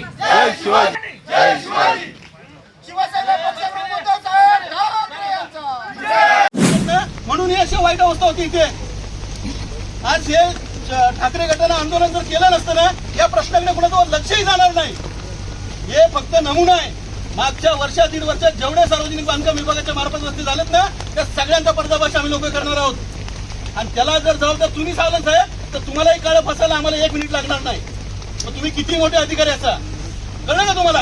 जय शिवाजी. शिवसेना पक्षप्रमुख उद्धवसाहेब ठाकरे यांचा. म्हणून ही अशी वाईट अवस्था होती इथे. आज हे ठाकरे गटानं आंदोलन जर केलं नसतं ना या प्रश्नाकडे कुणाचं लक्षही जाणार नाही. हे फक्त नमुना आहे. मागच्या वर्षा दीड वर्षात जेवढे सार्वजनिक बांधकाम विभागाच्या मार्फत रस्ते झालेत ना त्या सगळ्यांचा पर्दाफाश आम्ही लोक करणार आहोत. आणि त्याला जर जबाबदार तुम्ही सावलं साहेब तर तुम्हालाही काळं फसायला आम्हाला एक मिनिट लागणार नाही. मग तुम्ही किती मोठे अधिकारी असा? कळलं का तुम्हाला?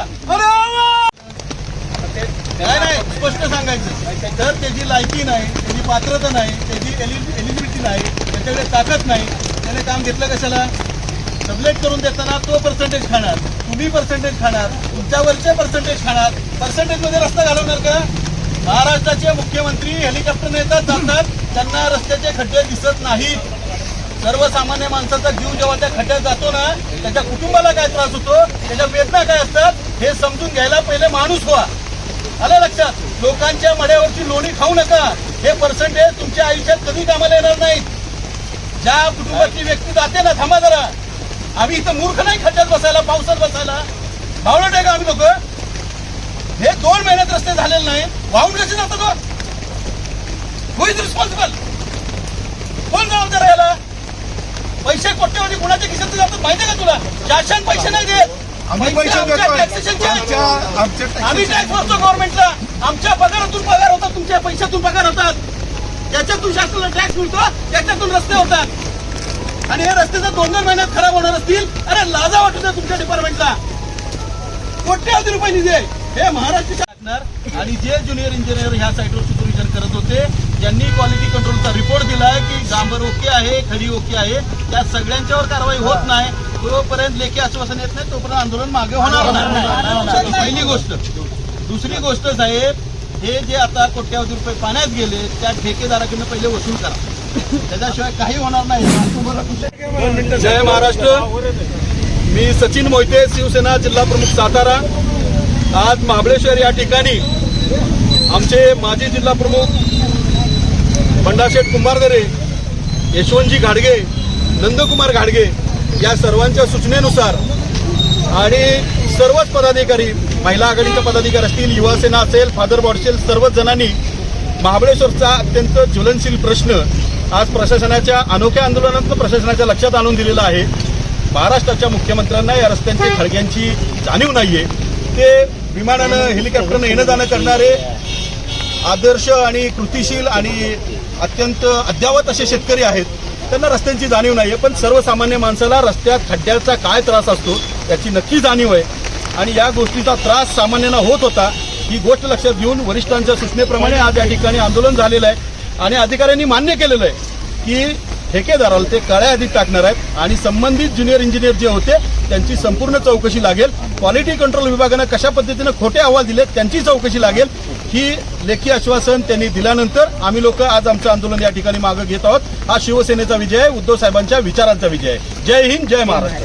काय नाही स्पष्ट सांगायचं. तर त्याची लायकी नाही त्याची पात्रता नाही त्याची एलिजिबिलिटी नाही त्याच्याकडे ताकद नाही त्याने काम घेतलं कशाला? सबलेट करून देताना तो पर्सेंटेज खाणार. तुम्ही पर्सेंटेज खाणार. तुमच्यावरचे पर्सेंटेज खाणार. पर्सेंटेजमध्ये रस्ता घालवणार का? महाराष्ट्राचे मुख्यमंत्री हेलिकॉप्टरने येतात जातात. त्यांना रस्त्याचे खड्डे दिसत नाहीत. सर्वसामान्य माणसाचा जीव जेव्हा त्या खड्ड्यात जातो ना त्याच्या कुटुंबाला काय त्रास होतो? त्याच्या वेदना काय असतात? हे समजून घ्यायला पहिले माणूस व्हा. आलं लक्षात? लोकांच्या मड्यावरची लोणी खाऊ नका. हे पर्सेंटेज तुमच्या आयुष्यात कधी कामाला येणार नाहीत. ज्या कुटुंबातली व्यक्ती जाते ना थांबा जरा. आम्ही इथं मूर्ख नाही खड्ड्यात बसायला पावसात बसायला. भावलं आहे का आम्ही लोक. हे दोन महिन्यात रस्ते झालेले नाही. वाहून कसे जातात हो? इज रिस्पॉन्सिबल कोण जबाबदार आहे याला पैसे कोट्यवधी जातात माहितीये का तुला? शासन पैसे नाही देत. आम्ही पैसे. आमच्या- आमच्या टॅक्स भरतो गव्हर्नमेंटला आमच्या पगारातून पगार होतात तुमच्या पैशातून पगार होतात. त्याच्यातून शासनाला टॅक्स मिळतो त्याच्यातून रस्ते होतात. आणि हे रस्ते जर दोन दोन महिन्यात खराब होणार असतील अरे लाजा वाटू द्या तुमच्या डिपार्टमेंटला कोट्यावधी रुपये निधी आहे हे महाराष्ट्र शासनार आणि जे ज्युनियर इंजिनियर ह्या साईटवर सुपरविजन करत होते ज्यांनी क्वालिटी कंट्रोलचा रिपोर्ट दिलाय की डांबर ओके आहे खडी ओके आहे त्या सगळ्यांच्यावर कारवाई होत नाही. तोपर्यंत लेखी आश्वासन येत नाही तोपर्यंत आंदोलन मागे होणार नाही. पहिली गोष्ट. दुसरी गोष्ट साहेब हे जे आता कोट्यावधी रुपये पाण्यात गेले त्या ठेकेदाराकडनं पहिले वसूल करा. त्याच्याशिवाय काही होणार नाही. जय महाराष्ट्र. मी सचिन मोहिते शिवसेना जिल्हा प्रमुख सातारा. आज महाबळेश्वर या ठिकाणी आमचे माजी जिल्हा प्रमुख बंडाशेठ कुंभारदरे यशवंतजी घाडगे नंदकुमार घाडगे या सर्वांच्या सूचनेनुसार आणि सर्वच पदाधिकारी महिला आघाडीचे पदाधिकारी असतील युवासेना असेल फादर बॉडसेल सर्वच जणांनी महाबळेश्वरचा अत्यंत ज्वलनशील प्रश्न आज प्रशासनाच्या अनोख्या आंदोलनात प्रशासनाच्या लक्षात आणून दिलेला आहे. महाराष्ट्राच्या मुख्यमंत्र्यांना या रस्त्यांची खळग्यांची जाणीव नाहीये. ते विमानानं हेलिकॉप्टरनं येणं जाणं करणारे आदर्श आणि कृतिशील आणि अत्यंत अद्यावत असे शेतकरी आहेत त्यांना रस्त्यांची जाणीव नाही आहे पण सर्वसामान्य माणसाला रस्त्यात खड्ड्याचा काय त्रास असतो याची नक्की जाणीव आहे. आणि या गोष्टीचा त्रास सामान्यांना होत होता. ही गोष्ट लक्षात घेऊन वरिष्ठांच्या सूचनेप्रमाणे आज या ठिकाणी आंदोलन झालेलं आहे. आणि अधिकाऱ्यांनी मान्य केलेलं आहे की ठेकेदाराला ते काळ्या यादीत टाकणार आहेत. आणि संबंधित ज्युनियर इंजिनियर जे होते त्यांची संपूर्ण चौकशी लागेल. क्वालिटी कंट्रोल विभागानं कशा पद्धतीनं खोटे अहवाल दिले त्यांची चौकशी लागेल. ही लेखी आश्वासन त्यांनी दिल्यानंतर आम्ही लोक आज आमचं आंदोलन या ठिकाणी मागे घेत आहोत. हा शिवसेनेचा विजय आहे उद्धव साहेबांच्या विचारांचा विजय आहे. जय हिंद जय महाराष्ट्र.